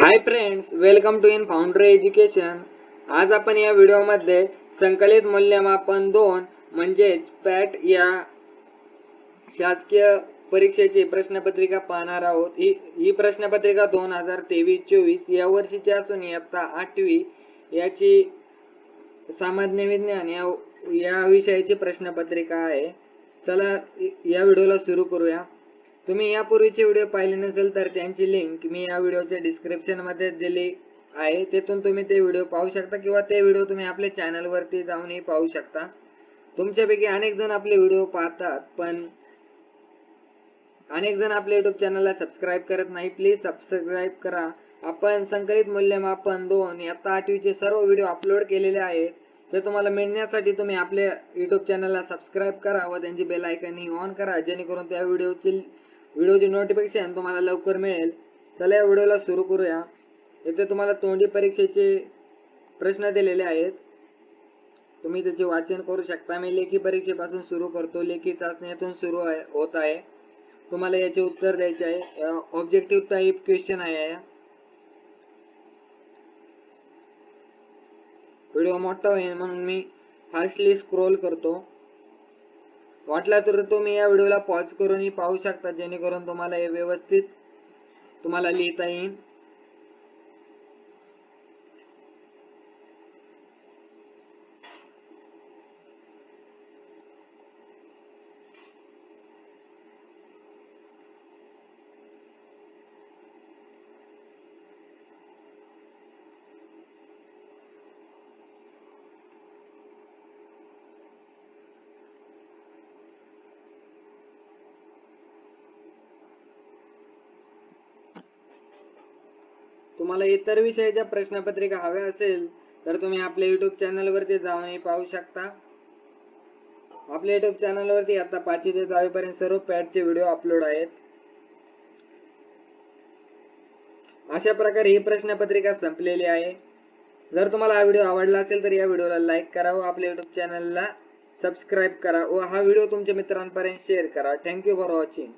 Hi friends welcome to in founder education आज आपण या व्हिडिओमध्ये संकलित मूल्यमापन दोन म्हणजेच पॅट या शासकीय परीक्षेची प्रश्नपत्रिका पाहणार आहोत. ही ही प्रश्नपत्रिका दोन हजार तेवीस चोवीस या वर्षीची असून इयत्ता आठवी याची सामान्य विज्ञान या या विषयाची प्रश्नपत्रिका आहे. चला या व्हिडिओला सुरू करूया. तुम्ही यापूर्वीचे व्हिडिओ पाहिले नसेल तर त्यांची लिंक मी या व्हिडिओच्या डिस्क्रिप्शनमध्ये दिली आहे. तेथून तुम्ही ते व्हिडिओ पाहू शकता किंवा ते व्हिडिओ तुम्ही आपल्या चॅनलवरती जाऊनही पाहू शकता. तुमच्यापैकी अनेक जण आपले व्हिडिओ पाहतात पण अनेक जण आपल्या युट्यूब चॅनलला सबस्क्राईब करत नाही. प्लीज सबस्क्राईब करा. आपण संकलित मूल्यमापन दोन इयत्ता आठवीचे सर्व व्हिडिओ अपलोड केलेले आहेत. ते तुम्हाला मिळण्यासाठी तुम्ही आपल्या युट्यूब चॅनलला सबस्क्राईब करा व त्यांची बेल आयकन ही ऑन करा जेणेकरून त्या व्हिडिओची व्हिडिओचे नोटिफिकेशन तुम्हाला लवकर मिळेल. चला या व्हिडिओला सुरू करूया. इथे तुम्हाला तोंडी परीक्षेचे प्रश्न दिलेले आहेत. तुम्ही त्याचे वाचन करू शकता. मी लेखी परीक्षेपासून सुरू करतो. लेखी चाचणीतून सुरू आहे होत आहे. तुम्हाला याचे उत्तर द्यायचे आहे. ऑब्जेक्टिव्ह टाईप क्वेश्चन आहे. व्हिडिओ मोठा होईल म्हणून मी फास्टली स्क्रोल करतो. वाटला तर तुम्ही या व्हिडिओला पॉज करूनही पाहू शकता जेणेकरून तुम्हाला हे व्यवस्थित तुम्हाला लिहिता येईल. तुम्हाला इतर विषयाच्या प्रश्नपत्रिका हव्या असेल तर तुम्ही आपल्या युट्यूब चॅनलवरती जाऊनही पाहू शकता. आपल्या युट्यूब चॅनलवरती आता पाचवी ते दहावीपर्यंत सर्व पॅडचे व्हिडिओ अपलोड आहेत. अशा प्रकारे ही प्रश्नपत्रिका संपलेली आहे. जर तुम्हाला हा व्हिडिओ आवडला असेल तर या व्हिडिओला लाईक करा व आपल्या युट्यूब चॅनलला सबस्क्राईब करा व हा व्हिडिओ तुमच्या मित्रांपर्यंत शेअर करा. Thank you for watching